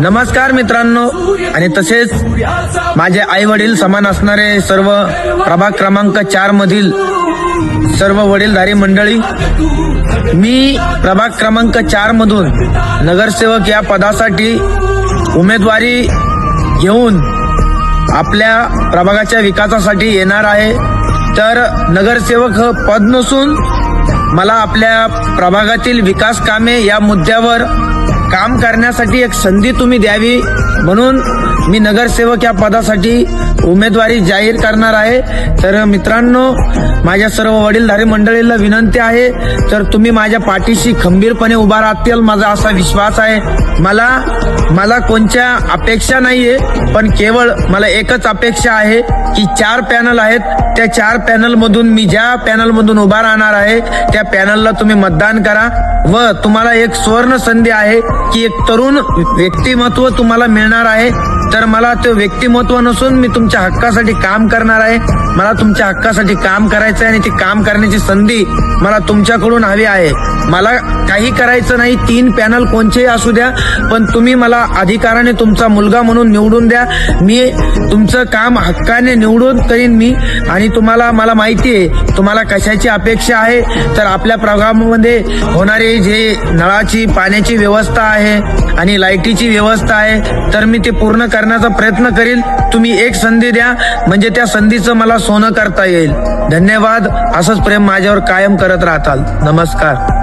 नमस्कार मित्रांनो. आणि तसेच माझे आई वडील समान असणारे सर्व प्रभाग क्रमांक चार मधील सर्व वडीलधारी मंडळी मी प्रभाग क्रमांक चार मधून नगरसेवक या पदासाठी उमेदवारी घेऊन आपल्या प्रभागाच्या विकासासाठी येणार आहे. तर नगरसेवक पद नसून मला आपल्या प्रभागातील विकास कामे या मुद्द्यावर काम करण्यासाठी एक संधी तुम्ही द्यावी म्हणून मी नगरसेवक या पदासाठी उमेदवारी जाहीर करणार आहे. तर मित्रांनो माझ्या सर्व वडीलधारी मंडळीला विनंती आहे तर तुम्ही माझ्या पाठीशी खंबीरपणे उभा राहतील माझा असा विश्वास आहे. मला मला कोणत्या अपेक्षा नाहीये पण केवळ मला एकच अपेक्षा आहे की चार पॅनल आहेत. त्या चार पॅनल मधून मी ज्या पॅनल मधून उभा राहणार आहे त्या पॅनलला तुम्ही मतदान करा. व तुम्हाला एक सुवर्ण संधी आहे की एक तरुण व्यक्तिमत्व तुम्हाला मिळणार आहे. तर मला ते व्यक्तिमत्व नसून मी तुमच्या हक्कासाठी काम करणार आहे. मला तुमच्या हक्कासाठी काम करायचं आहे आणि ती काम करण्याची संधी मला तुमच्याकडून हवी आहे. मला काही करायचं नाही तीन पॅनल कोणतेही असू द्या पण तुम्ही मला अधिकाराने तुमचा मुलगा म्हणून निवडून द्या. मी तुमचं काम हक्काने निवडून करीन मी. आणि तुम्हाला मला माहिती आहे तुम्हाला कशाची अपेक्षा आहे. तर आपल्या प्रोग्राममध्ये होणारी जे नळाची पाण्याची व्यवस्था आहे आणि लाईटीची व्यवस्था आहे तर मी ते पूर्ण करण्याचा प्रयत्न करील तुम्ही एक संधी द्या म्हणजे त्या संधीचं मला सोनं करता येईल. धन्यवाद. असंच प्रेम माझ्यावर कायम कर करत राहताल. नमस्कार.